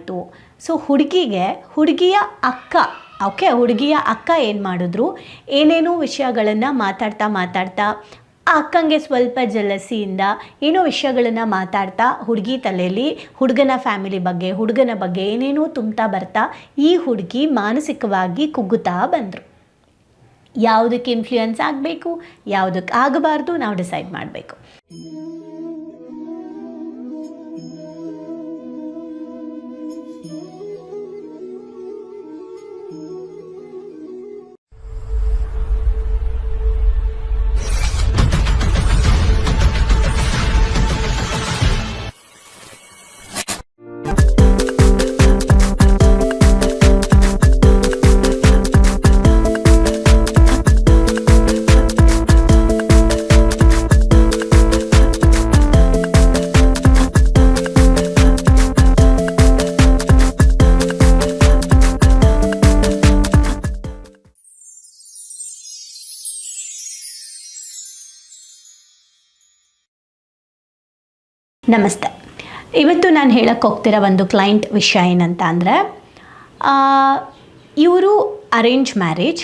ಆಯಿತು. ಸೊ ಹುಡುಗಿಗೆ, ಹುಡುಗಿಯ ಅಕ್ಕ ಓಕೆ ಹುಡುಗಿಯ ಅಕ್ಕ ಏನು ಮಾಡಿದ್ರು? ಏನೇನೋ ವಿಷಯಗಳನ್ನು ಮಾತಾಡ್ತಾ ಮಾತಾಡ್ತಾ, ಆ ಅಕ್ಕಂಗೆ ಸ್ವಲ್ಪ ಜಲಸಿಯಿಂದ ಏನೋ ವಿಷಯಗಳನ್ನು ಮಾತಾಡ್ತಾ, ಹುಡುಗಿ ತಲೆಯಲ್ಲಿ ಹುಡುಗನ ಫ್ಯಾಮಿಲಿ ಬಗ್ಗೆ, ಹುಡುಗನ ಬಗ್ಗೆ ಏನೇನೋ ತುಂಬ್ತಾ ಬರ್ತಾ, ಈ ಹುಡುಗಿ ಮಾನಸಿಕವಾಗಿ ಕುಗ್ಗುತ್ತಾ ಬಂದರು. ಯಾವುದಕ್ಕೆ ಇನ್ಫ್ಲೂಯೆನ್ಸ್ ಆಗಬೇಕು? ಯಾವುದಕ್ಕೆ ಆಗಬಾರ್ದು? ನಾವು ಡಿಸೈಡ್ ಮಾಡಬೇಕು. ನಮಸ್ತೆ. ಇವತ್ತು ನಾನು ಹೇಳಕ್ಕೆ ಹೋಗ್ತಿರೋ ಒಂದು ಕ್ಲೈಂಟ್ ವಿಷಯ ಏನಂತ ಅಂದರೆ ಇವರು ಅರೇಂಜ್ ಮ್ಯಾರೇಜ್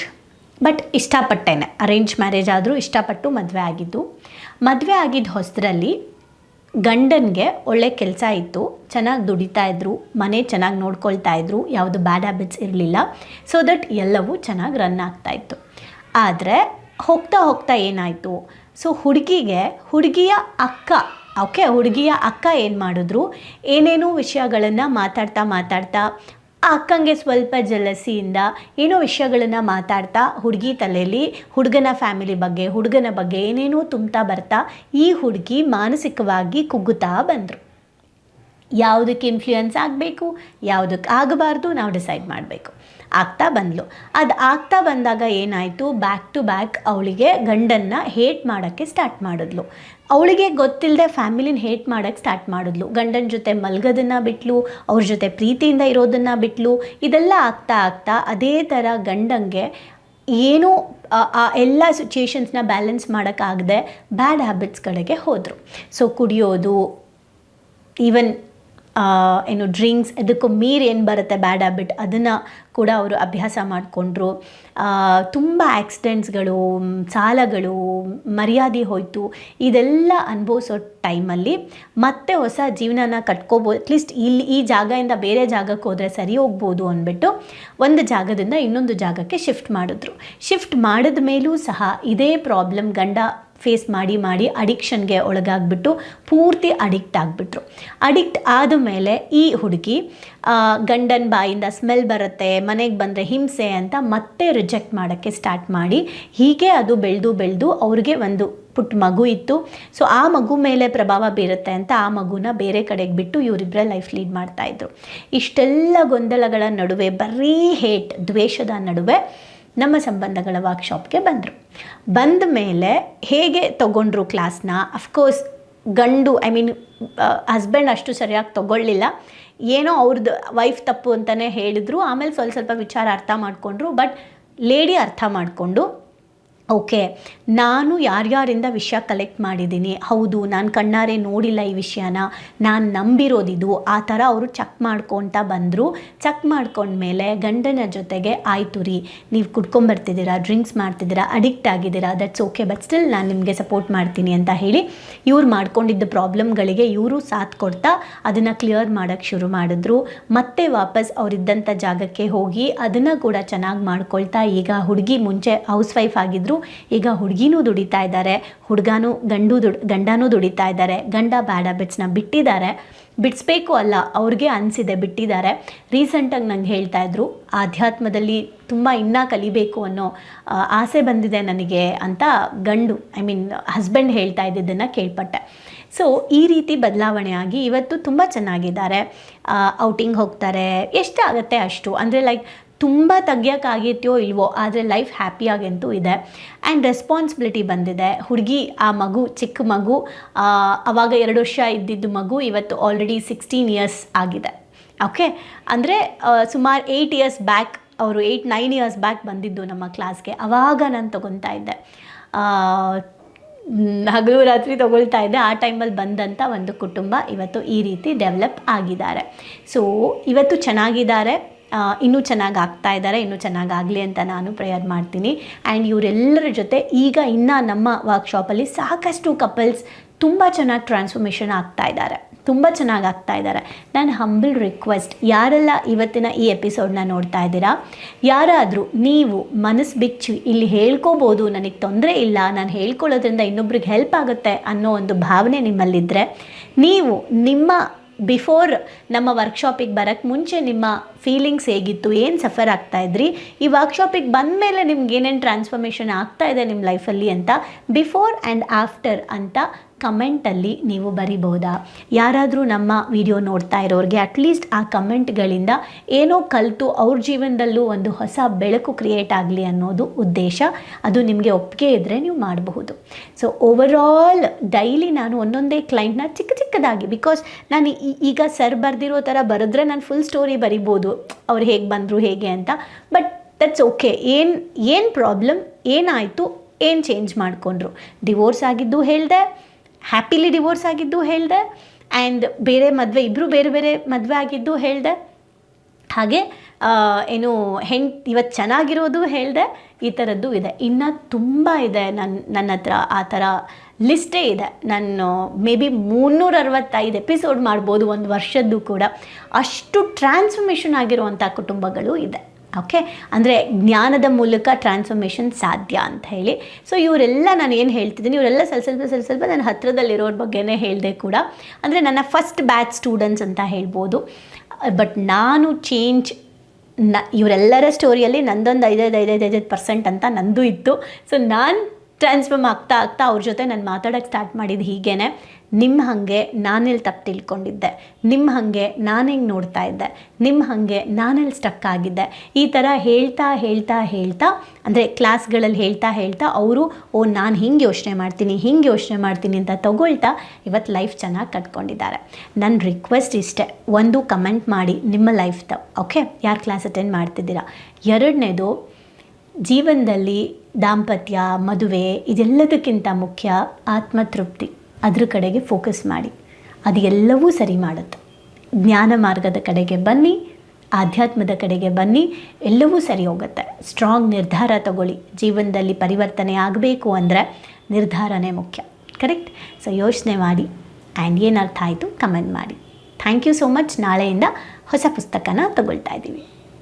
ಬಟ್ ಇಷ್ಟಪಟ್ಟೇನೆ. ಅರೇಂಜ್ ಮ್ಯಾರೇಜ್ ಆದರೂ ಇಷ್ಟಪಟ್ಟು ಮದುವೆ ಆಗಿದ್ದು, ಮದುವೆ ಆಗಿದ್ದ ಹೊಸದ್ರಲ್ಲಿ ಗಂಡನಿಗೆ ಒಳ್ಳೆ ಕೆಲಸ ಇತ್ತು, ಚೆನ್ನಾಗಿ ದುಡಿತಾ ಇದ್ದರು ಮನೆ ಚೆನ್ನಾಗಿ ನೋಡ್ಕೊಳ್ತಾ ಇದ್ದರು ಯಾವುದು ಬ್ಯಾಡ್ ಹ್ಯಾಬಿಟ್ಸ್ ಇರಲಿಲ್ಲ ಸೊ ದಟ್ ಎಲ್ಲವೂ ಚೆನ್ನಾಗಿ ರನ್ ಆಗ್ತಾ ಇತ್ತು. ಆದರೆ, ಹೋಗ್ತಾ ಹೋಗ್ತಾ ಏನಾಯಿತು ಸೊ ಹುಡುಗಿಗೆ, ಹುಡುಗಿಯ ಅಕ್ಕ ಓಕೆ, ಹುಡುಗಿಯ ಅಕ್ಕ ಏನು ಮಾಡಿದ್ರು? ಏನೇನೋ ವಿಷಯಗಳನ್ನು ಮಾತಾಡ್ತಾ ಮಾತಾಡ್ತಾ ಆ ಅಕ್ಕಂಗೆ ಸ್ವಲ್ಪ ಜಲಸಿಯಿಂದ ಏನೋ ವಿಷಯಗಳನ್ನು ಮಾತಾಡ್ತಾ ಹುಡುಗಿ ತಲೆಯಲ್ಲಿ ಹುಡುಗನ ಫ್ಯಾಮಿಲಿ ಬಗ್ಗೆ, ಹುಡುಗನ ಬಗ್ಗೆ ಏನೇನೋ ತುಂಬ್ತಾ ಬರ್ತಾ ಈ ಹುಡುಗಿ ಮಾನಸಿಕವಾಗಿ ಕುಗ್ಗುತ್ತಾ ಬಂದರು. ಯಾವುದಕ್ಕೆ ಇನ್ಫ್ಲೂಯೆನ್ಸ್ ಆಗಬೇಕು ಯಾವುದಕ್ಕೆ ಆಗಬಾರ್ದು ನಾವು ಡಿಸೈಡ್ ಮಾಡಬೇಕು. ಆಗ್ತಾ ಬಂದಳು ಅದು ಆಗ್ತಾ ಬಂದಾಗ ಏನಾಯಿತು? ಬ್ಯಾಕ್ ಟು ಬ್ಯಾಕ್ ಅವಳಿಗೆ ಗಂಡನ್ನು ಹೇಟ್ ಮಾಡೋಕ್ಕೆ ಸ್ಟಾರ್ಟ್ ಮಾಡಿದ್ಲು. ಅವಳಿಗೆ ಗೊತ್ತಿಲ್ಲದೆ ಫ್ಯಾಮಿಲಿನ ಹೇಟ್ ಮಾಡೋಕ್ಕೆ ಸ್ಟಾರ್ಟ್ ಮಾಡಿದ್ಲು. ಗಂಡನ ಜೊತೆ ಮಲ್ಗೋದನ್ನು ಬಿಟ್ಲು, ಅವ್ರ ಜೊತೆ ಪ್ರೀತಿಯಿಂದ ಇರೋದನ್ನು ಬಿಟ್ಲು. ಇದೆಲ್ಲ ಆಗ್ತಾ ಆಗ್ತಾ ಅದೇ ಥರ ಗಂಡಂಗೆ ಏನೂ ಆ- ಎಲ್ಲ ಸಿಚುಯೇಷನ್ಸ್ನ ಬ್ಯಾಲೆನ್ಸ್ ಮಾಡೋಕ್ಕಾಗದೆ ಬ್ಯಾಡ್ ಹ್ಯಾಬಿಟ್ಸ್ಗಳಿಗೆ ಹೋದರು. ಸೊ ಕುಡಿಯೋದು ಈವನ್ ಏನು ಡ್ರಿಂಕ್ಸ್ ಅದಕ್ಕೂ ಮೀರಿ ಏನು ಬರುತ್ತೆ ಬ್ಯಾಡ್ ಹ್ಯಾಬಿಟ್ ಅದನ್ನು ಕೂಡ ಅವರು ಅಭ್ಯಾಸ ಮಾಡಿಕೊಂಡ್ರು. ತುಂಬ ಆ್ಯಕ್ಸಿಡೆಂಟ್ಸ್ಗಳು ಸಾಲಗಳು, ಮರ್ಯಾದೆ ಹೋಯಿತು, ಇದೆಲ್ಲ ಅನುಭವಿಸೋ ಟೈಮಲ್ಲಿ ಮತ್ತೆ ಹೊಸ ಜೀವನನ ಕಟ್ಕೋಬೋದು ಅಟ್ಲೀಸ್ಟ್ ಇಲ್ಲಿ ಈ ಜಾಗದಿಂದ ಬೇರೆ ಜಾಗಕ್ಕೆ ಹೋದರೆ ಸರಿ ಹೋಗ್ಬೋದು ಅಂದ್ಬಿಟ್ಟು ಒಂದು ಜಾಗದಿಂದ ಇನ್ನೊಂದು ಜಾಗಕ್ಕೆ ಶಿಫ್ಟ್ ಮಾಡಿದ್ರು. ಶಿಫ್ಟ್ ಮಾಡಿದ ಮೇಲೂ ಸಹ ಇದೇ ಪ್ರಾಬ್ಲಮ್ ಗಂಡ ಫೇಸ್ ಮಾಡಿ ಮಾಡಿ ಅಡಿಕ್ಷನ್ಗೆ ಒಳಗಾಗ್ಬಿಟ್ಟು ಪೂರ್ತಿ ಅಡಿಕ್ಟ್ ಆಗಿಬಿಟ್ರು. ಅಡಿಕ್ಟ್ ಆದ ಮೇಲೆ ಈ ಹುಡುಗಿ ಗಂಡನ ಬಾಯಿಂದ ಸ್ಮೆಲ್ ಬರುತ್ತೆ, ಮನೆಗೆ ಬಂದರೆ ಹಿಂಸೆ ಅಂತ ಮತ್ತೆ ರಿಜೆಕ್ಟ್ ಮಾಡೋಕ್ಕೆ ಸ್ಟಾರ್ಟ್ ಮಾಡಿ, ಹೀಗೆ ಅದು ಬೆಳೆದು ಬೆಳೆದು ಅವ್ರಿಗೆ ಒಂದು ಪುಟ್ಟ ಮಗು ಇತ್ತು. ಸೊ ಆ ಮಗು ಮೇಲೆ ಪ್ರಭಾವ ಬೀರುತ್ತೆ ಅಂತ ಆ ಮಗುನ ಬೇರೆ ಕಡೆಗೆ ಬಿಟ್ಟು ಇವರಿಬ್ಬರ ಲೈಫ್ ಲೀಡ್ ಮಾಡ್ತಾಯಿದ್ರು ಇಷ್ಟೆಲ್ಲ ಗೊಂದಲಗಳ ನಡುವೆ, ಬರೀ ಹೇಟ್ ದ್ವೇಷದ ನಡುವೆ ನಮ್ಮ ಸಂಬಂಧಗಳ ವರ್ಕ್ಶಾಪ್ಗೆ ಬಂದರು. ಬಂದ ಮೇಲೆ ಹೇಗೆ ತಗೊಂಡ್ರು ಕ್ಲಾಸ್ನ ಅಫ್ಕೋರ್ಸ್ ಗಂಡು ಐ ಮೀನ್ ಹಸ್ಬೆಂಡ್ ಅಷ್ಟು ಸರಿಯಾಗಿ ತೊಗೊಳ್ಳಿಲ್ಲ. ಏನೋ ಅವ್ರದ್ದು ವೈಫ್ ತಪ್ಪು ಅಂತಲೇ ಹೇಳಿದ್ರು. ಆಮೇಲೆ ಸ್ವಲ್ಪ ಸ್ವಲ್ಪ ವಿಚಾರ ಅರ್ಥ ಮಾಡಿಕೊಂಡ್ರು. ಬಟ್ ಲೇಡಿ ಅರ್ಥ ಮಾಡಿಕೊಂಡು ಓಕೆ, ನಾನು ಯಾರ್ಯಾರಿಂದ ವಿಷಯ ಕಲೆಕ್ಟ್ ಮಾಡಿದ್ದೀನಿ? ಹೌದು, ನಾನು ಕಣ್ಣಾರೆ ನೋಡಿಲ್ಲ ಈ ವಿಷಯನ. ನಾನು ನಂಬಿರೋದಿದು. ಆ ಥರ ಅವರು ಚೆಕ್ ಮಾಡ್ಕೊತಾ ಬಂದರು. ಚೆಕ್ ಮಾಡ್ಕೊಂಡ್ಮೇಲೆ ಗಂಡನ ಜೊತೆಗೆ, ಆಯಿತು ರೀ, ನೀವು ಕುಡ್ಕೊಂಬರ್ತಿದ್ದೀರಾ ಡ್ರಿಂಕ್ಸ್ ಮಾಡ್ತಿದ್ದೀರಾ ಅಡಿಕ್ಟ್ ಆಗಿದ್ದೀರಾ ದಟ್ಸ್ ಓಕೆ ಬಟ್ ಸ್ಟಿಲ್ ನಾನು ನಿಮಗೆ ಸಪೋರ್ಟ್ ಮಾಡ್ತೀನಿ ಅಂತ ಹೇಳಿ ಇವ್ರು ಮಾಡ್ಕೊಂಡಿದ್ದ ಪ್ರಾಬ್ಲಮ್ಗಳಿಗೆ ಇವರು ಸಾಥ್ ಕೊಡ್ತಾ ಅದನ್ನು ಕ್ಲಿಯರ್ ಮಾಡೋಕ್ಕೆ ಶುರು ಮಾಡಿದ್ರು. ಮತ್ತೆ ವಾಪಸ್ ಅವರಿದ್ದಂಥ ಜಾಗಕ್ಕೆ ಹೋಗಿ ಅದನ್ನು ಕೂಡ ಚೆನ್ನಾಗಿ ಮಾಡ್ಕೊಳ್ತಾ ಈಗ ಹುಡುಗಿ ಮುಂಚೆ ಹೌಸ್ ವೈಫ್ ಆಗಿದ್ರು. ಈಗ ಹುಡುಗಿನೂ ದುಡಿತಾ ಇದ್ದಾರೆ, ಹುಡುಗನೂ ಗಂಡು ದುಡ್, ಗಂಡನೂ ದುಡಿತಾ ಇದ್ದಾರೆ, ಗಂಡ ಬ್ಯಾಡ್ ಹ್ಯಾಬಿಟ್ಸ್ನ ಬಿಟ್ಟಿದ್ದಾರೆ. ಬಿಡಿಸ್ಬೇಕು ಅಲ್ಲ, ಅವ್ರಿಗೆ ಅನಿಸಿದೆ ಬಿಟ್ಟಿದ್ದಾರೆ. ರೀಸೆಂಟಾಗಿ ನಂಗೆ ಹೇಳ್ತಾ ಇದ್ರು, ಆಧ್ಯಾತ್ಮದಲ್ಲಿ ತುಂಬ ಇನ್ನೂ ಕಲಿಬೇಕು ಅನ್ನೋ ಆಸೆ ಬಂದಿದೆ ನನಗೆ ಅಂತ ಗಂಡು ಐ ಮೀನ್ ಹಸ್ಬೆಂಡ್ ಹೇಳ್ತಾ ಇದ್ದಿದ್ದನ್ನು ಕೇಳ್ಪಟ್ಟೆ. ಸೊ ಈ ರೀತಿ ಬದಲಾವಣೆ ಆಗಿ ಇವತ್ತು ತುಂಬ ಚೆನ್ನಾಗಿದ್ದಾರೆ. ಔಟಿಂಗ್ ಹೋಗ್ತಾರೆ, ಎಷ್ಟಾಗತ್ತೆ ಅಷ್ಟು? ಅಂದರೆ ಲೈಕ್ ತುಂಬ ತೆಗಿಯೋಕ್ಕಾಗಿತ್ಯೋ ಇಲ್ವೋ, ಆದರೆ ಲೈಫ್ ಹ್ಯಾಪಿಯಾಗಂತೂ ಇದೆ. ಆ್ಯಂಡ್ ರೆಸ್ಪಾನ್ಸಿಬಿಲಿಟಿ ಬಂದಿದೆ. ಹುಡುಗಿ, ಆ ಮಗು, ಚಿಕ್ಕ ಮಗು ಆವಾಗ ಎರಡು ವರ್ಷ ಇದ್ದಿದ್ದು ಮಗು ಇವತ್ತು ಆಲ್ರೆಡಿ ಸಿಕ್ಸ್ಟೀನ್ ಇಯರ್ಸ್ ಆಗಿದೆ. ಓಕೆ ಅಂದರೆ ಸುಮಾರು ಏಯ್ಟ್ ಇಯರ್ಸ್ ಬ್ಯಾಕ್ ಅವರು ಏಯ್ಟ್ ನೈನ್ ಇಯರ್ಸ್ ಬ್ಯಾಕ್ ಬಂದಿದ್ದು ನಮ್ಮ ಕ್ಲಾಸ್ಗೆ ಆವಾಗ ನಾನು ತೊಗೊತಾ ಇದ್ದೆ. ಹಗಲು ರಾತ್ರಿ ತೊಗೊಳ್ತಾ ಇದ್ದೆ. ಆ ಟೈಮಲ್ಲಿ ಬಂದಂಥ ಒಂದು ಕುಟುಂಬ ಇವತ್ತು ಈ ರೀತಿ ಡೆವಲಪ್ ಆಗಿದ್ದಾರೆ. ಸೊ ಇವತ್ತು ಚೆನ್ನಾಗಿದ್ದಾರೆ. ಇನ್ನೂ ಚೆನ್ನಾಗಿ ಆಗ್ತಾ ಇದ್ದಾರೆ, ಇನ್ನೂ ಚೆನ್ನಾಗಿ ಆಗಲಿ ಅಂತ ನಾನು ಪ್ರೇಯರ್ ಮಾಡ್ತೀನಿ. ಆ್ಯಂಡ್ ಇವರೆಲ್ಲರ ಜೊತೆ ಈಗ ಇನ್ನು ನಮ್ಮ ವರ್ಕ್ಶಾಪಲ್ಲಿ ಸಾಕಷ್ಟು ಕಪಲ್ಸ್ ತುಂಬ ಚೆನ್ನಾಗಿ ಟ್ರಾನ್ಸ್ಫಾರ್ಮೇಷನ್ ಆಗ್ತಾ ಇದ್ದಾರೆ. ತುಂಬ ಚೆನ್ನಾಗಿ ಆಗ್ತಾ ಇದ್ದಾರೆ. ನಾನು ಹಂಬಲ್ ರಿಕ್ವೆಸ್ಟ್ ಯಾರೆಲ್ಲ ಇವತ್ತಿನ ಈ ಎಪಿಸೋಡ್ನ ನೋಡ್ತಾ ಇದ್ದೀರಾ? ಯಾರಾದರೂ ನೀವು ಮನಸ್ಸು ಬಿಚ್ಚಿ ಇಲ್ಲಿ ಹೇಳ್ಕೋಬೋದು, ನನಗೆ ತೊಂದರೆ ಇಲ್ಲ, ನಾನು ಹೇಳ್ಕೊಳ್ಳೋದ್ರಿಂದ ಇನ್ನೊಬ್ರಿಗೆ ಹೆಲ್ಪ್ ಆಗುತ್ತೆ ಅನ್ನೋ ಒಂದು ಭಾವನೆ ನಿಮ್ಮಲ್ಲಿದ್ದರೆ ನೀವು ನಿಮ್ಮ ಬಿಫೋರ್ ನಮ್ಮ ವರ್ಕ್ಶಾಪಿಗೆ ಬರೋಕ್ಕೆ ಮುಂಚೆ ನಿಮ್ಮ ಫೀಲಿಂಗ್ಸ್ ಹೇಗಿತ್ತು, ಏನು ಸಫರ್ ಆಗ್ತಾ ಇದ್ರಿ? ಈ ವರ್ಕ್ಶಾಪಿಗೆ ಬಂದ ಮೇಲೆ ನಿಮ್ಗೆ ಏನೇನು ಟ್ರಾನ್ಸ್ಫಾರ್ಮೇಷನ್ ಆಗ್ತಾ ಇದೆ ನಿಮ್ಮ ಲೈಫಲ್ಲಿ ಅಂತ ಬಿಫೋರ್ ಆ್ಯಂಡ್ ಆಫ್ಟರ್ ಅಂತ ಕಮೆಂಟಲ್ಲಿ ನೀವು ಬರಿಬೋದಾ ಯಾರಾದರೂ ನಮ್ಮ ವಿಡಿಯೋ ನೋಡ್ತಾ ಇರೋರಿಗೆ ಅಟ್ಲೀಸ್ಟ್ ಆ ಕಮೆಂಟ್ಗಳಿಂದ ಏನೋ ಕಲಿತು ಅವ್ರ ಜೀವನದಲ್ಲೂ ಒಂದು ಹೊಸ ಬೆಳಕು ಕ್ರಿಯೇಟ್ ಆಗಲಿ ಅನ್ನೋದು ಉದ್ದೇಶ. ಅದು ನಿಮಗೆ ಒಪ್ಪಿಗೆ ಇದ್ದರೆ ನೀವು ಮಾಡಬಹುದು. ಸೊ ಓವರಾಲ್ ಡೈಲಿ ನಾನು ಒಂದೊಂದೇ ಕ್ಲೈಂಟ್ನ ಚಿಕ್ಕ ಚಿಕ್ಕದಾಗಿ ಬಿಕಾಸ್ ನಾನು ಈಗ ಸರ್ ಬರೆದಿರೋ ಥರ ಬರೆದ್ರೆ ನಾನು ಫುಲ್ ಸ್ಟೋರಿ ಬರಿಬೋದು ಅವ್ರು ಹೇಗೆ ಬಂದರು ಹೇಗೆ ಅಂತ. ಬಟ್ ದಟ್ಸ್ ಓಕೆ ಏನು ಏನು ಪ್ರಾಬ್ಲಮ್ ಏನಾಯಿತು, ಏನು ಚೇಂಜ್ ಮಾಡಿಕೊಂಡ್ರು? ಡಿವೋರ್ಸ್ ಆಗಿದ್ದು ಹೇಳಿದೆ. ಹ್ಯಾಪಿಲಿ ಡಿವೋರ್ಸ್ ಆಗಿದ್ದು ಹೇಳಿದೆ ಆ್ಯಂಡ್ ಬೇರೆ ಮದುವೆ ಇಬ್ಬರು ಬೇರೆ ಬೇರೆ ಮದುವೆ ಆಗಿದ್ದು ಹೇಳಿದೆ. ಹಾಗೆ ಏನು ಹೆಣ್ ಇವತ್ತು ಚೆನ್ನಾಗಿರೋದು ಹೇಳಿದೆ, ಈ ಥರದ್ದು ಇದೆ. ಇನ್ನು ತುಂಬ ಇದೆ ನನ್ನ ನನ್ನ ಹತ್ರ ಆ ಥರ ಲಿಸ್ಟೇ ಇದೆ. ನಾನು ಮೇ ಬಿ ಮುನ್ನೂರ ಅರವತ್ತೈದು ಎಪಿಸೋಡ್ ಮಾಡ್ಬೋದು ಒಂದು ವರ್ಷದ್ದು ಕೂಡ. ಅಷ್ಟು ಟ್ರಾನ್ಸ್ಫರ್ಮೇಷನ್ ಆಗಿರುವಂಥ ಕುಟುಂಬಗಳು ಇದೆ. ಓಕೆ ಅಂದರೆ ಜ್ಞಾನದ ಮೂಲಕ ಟ್ರಾನ್ಸ್ಫಾರ್ಮೇಷನ್ ಸಾಧ್ಯ ಅಂತ ಹೇಳಿ. ಸೊ ಇವರೆಲ್ಲ ನಾನು ಏನು ಹೇಳ್ತಿದ್ದೀನಿ, ಇವರೆಲ್ಲ ಸ್ವಲ್ಪ ಸ್ವಲ್ಪ ಸ್ವಲ್ಪ ಸ್ವಲ್ಪ ನನ್ನ ಹತ್ತಿರದಲ್ಲಿರೋರ ಬಗ್ಗೆನೇ ಹೇಳಿದೆ ಕೂಡ. ಅಂದರೆ ನನ್ನ ಫಸ್ಟ್ ಬ್ಯಾಚ್ ಸ್ಟೂಡೆಂಟ್ಸ್ ಅಂತ ಹೇಳ್ಬೋದು. ಬಟ್ ನಾನು ಚೇಂಜ್ನ, ಇವರೆಲ್ಲರ ಸ್ಟೋರಿಯಲ್ಲಿ ನಂದೊಂದು ಐದೈದು ಐದೈದು ಐದೈದು ಪರ್ಸೆಂಟ್ ಅಂತ ನಂದು ಇತ್ತು. ಸೊ ನಾನು ಟ್ರಾನ್ಸ್ಫಾರ್ಮ್ ಆಗ್ತಾ ಆಗ್ತಾ ಅವ್ರ ಜೊತೆ ನಾನು ಮಾತಾಡೋಕ್ಕೆ ಸ್ಟಾರ್ಟ್ ಮಾಡಿದ್ದು ಹೀಗೇನೆ. ನಿಮ್ಮ ಹಾಗೆ ನಾನೆಲ್ಲಿ ತಪ್ಪು ತಿಳ್ಕೊಂಡಿದ್ದೆ. ನಿಮ್ಮ ಹಾಗೆ ನಾನು ಹೆಂಗೆ ನೋಡ್ತಾ ಇದ್ದೆ. ನಿಮ್ಮ ಹಾಗೆ ನಾನೆಲ್ಲಿ ಸ್ಟಕ್ ಆಗಿದ್ದೆ. ಈ ಥರ ಹೇಳ್ತಾ ಹೇಳ್ತಾ ಹೇಳ್ತಾ, ಅಂದರೆ ಕ್ಲಾಸ್ಗಳಲ್ಲಿ ಹೇಳ್ತಾ ಹೇಳ್ತಾ ಅವರು, ಓ ನಾನು ಹಿಂಗೆ ಯೋಚನೆ ಮಾಡ್ತೀನಿ, ಹಿಂಗೆ ಯೋಚನೆ ಮಾಡ್ತೀನಿ ಅಂತ ತಗೊಳ್ತಾ ಇವತ್ತು ಲೈಫ್ ಚೆನ್ನಾಗಿ ಕಟ್ಕೊಂಡಿದ್ದಾರೆ. ನನ್ನ ರಿಕ್ವೆಸ್ಟ್ ಇಷ್ಟೇ, ಒಂದು ಕಮೆಂಟ್ ಮಾಡಿ ನಿಮ್ಮ ಲೈಫ್ದ ಓಕೆ ಯಾರು ಕ್ಲಾಸ್ ಅಟೆಂಡ್ ಮಾಡ್ತಿದ್ದೀರಾ? ಎರಡನೇದು, ಜೀವನದಲ್ಲಿ ದಾಂಪತ್ಯ, ಮದುವೆ, ಇದೆಲ್ಲದಕ್ಕಿಂತ ಮುಖ್ಯ ಆತ್ಮತೃಪ್ತಿ. ಅದ್ರ ಕಡೆಗೆ ಫೋಕಸ್ ಮಾಡಿ. ಅದು ಎಲ್ಲವೂ ಸರಿ ಮಾಡುತ್ತೆ. ಜ್ಞಾನ ಮಾರ್ಗದ ಕಡೆಗೆ ಬನ್ನಿ, ಆಧ್ಯಾತ್ಮದ ಕಡೆಗೆ ಬನ್ನಿ, ಎಲ್ಲವೂ ಸರಿ ಹೋಗುತ್ತೆ. ಸ್ಟ್ರಾಂಗ್ ನಿರ್ಧಾರ ತಗೊಳ್ಳಿ. ಜೀವನದಲ್ಲಿ ಪರಿವರ್ತನೆ ಆಗಬೇಕು ಅಂದರೆ ನಿರ್ಧಾರನೇ ಮುಖ್ಯ. ಕರೆಕ್ಟ್ ಸೊ ಯೋಚನೆ ಮಾಡಿ. ಆ್ಯಂಡ್ ಏನು ಅರ್ಥ ಆಯಿತು? ಕಮೆಂಟ್ ಮಾಡಿ. ಥ್ಯಾಂಕ್ ಯು ಸೋ ಮಚ್ ನಾಳೆಯಿಂದ ಹೊಸ ಪುಸ್ತಕನ ತಗೊಳ್ತಾ ಇದ್ದೀವಿ.